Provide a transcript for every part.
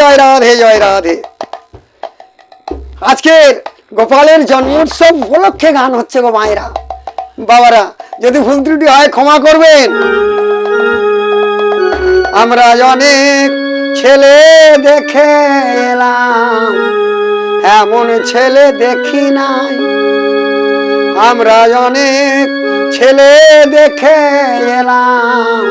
জয় রাধে জয় রাধে। আজকের গোপালের জন্মোৎসব উপলক্ষে গান হচ্ছে গো মায়েরা। বাবারা, যদি ভুল ত্রুটি হয় ক্ষমা করবেন। আমরা অনেক ছেলে দেখে এমন ছেলে দেখি নাই। আমরা অনেক ছেলে দেখে এলাম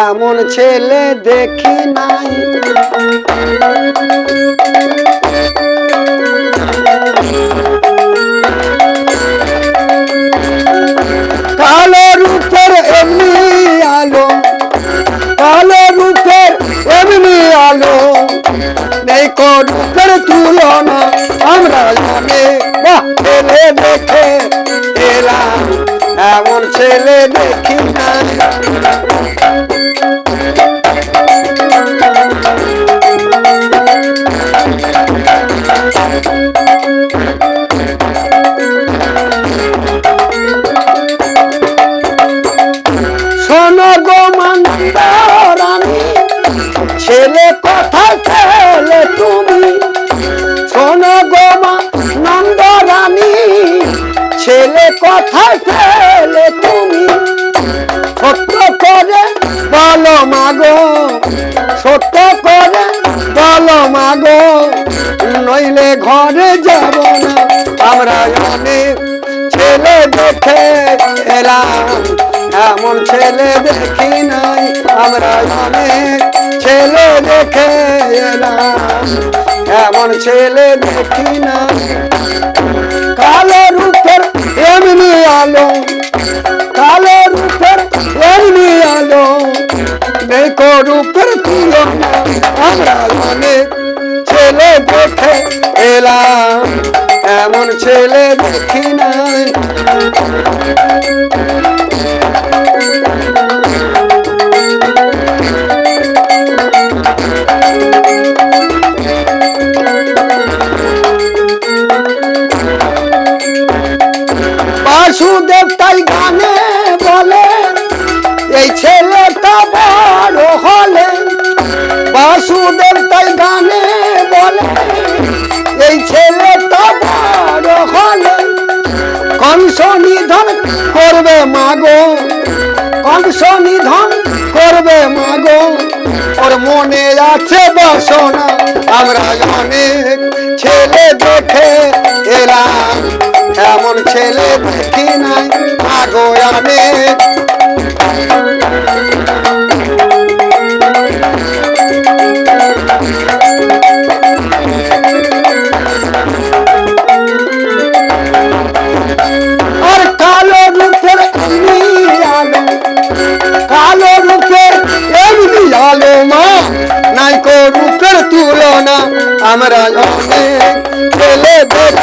এমন ছেলে দেখি নাই। কালো রূপের এমনি আলো, কালো রূপের এমনি আলো। নেই রূপের তুলনা, আমরা জানে দেখে এলাম। এমন ছেলে দেখি না। ছেলে কোথায় ছেলে তুমি। ছেলে কোথায় ছেলে তুমি। সত্য করে বলো মাগো, সত্য করে বলো মাগো, নইলে ঘরে যাব না। আমরা অনেক ছেলে দেখে এলাম, এমন ছেলে দেখি নাই। আমরা অনেক ছেলে দেখে এলাম, এমন ছেলে দেখি নাই। আলো, কালো রূপের এমনি আলো। দেখো রূপের আমরা অনেক ছেলে দেখে এলাম, এমন ছেলে দেখি নাই। তাই গানে বলে, এই ছেলেটা বড় হলে। বাসুদেব তাই গানে বলে, এই ছেলেটা বড় হলে। কংস নিধন করবে মাগো কংস নিধন করবে মাগো। ওর মনে আছে বাসনা, আমরা অনেক ছেলে দেখে এলাম। এমন ছেলে দেখি নাই। আগো অনেক আর কালো এমনি আলো কালো রূপের এমনি আলো মা, নাই কো রূপের তুলনা আমরা ছেলে দেখি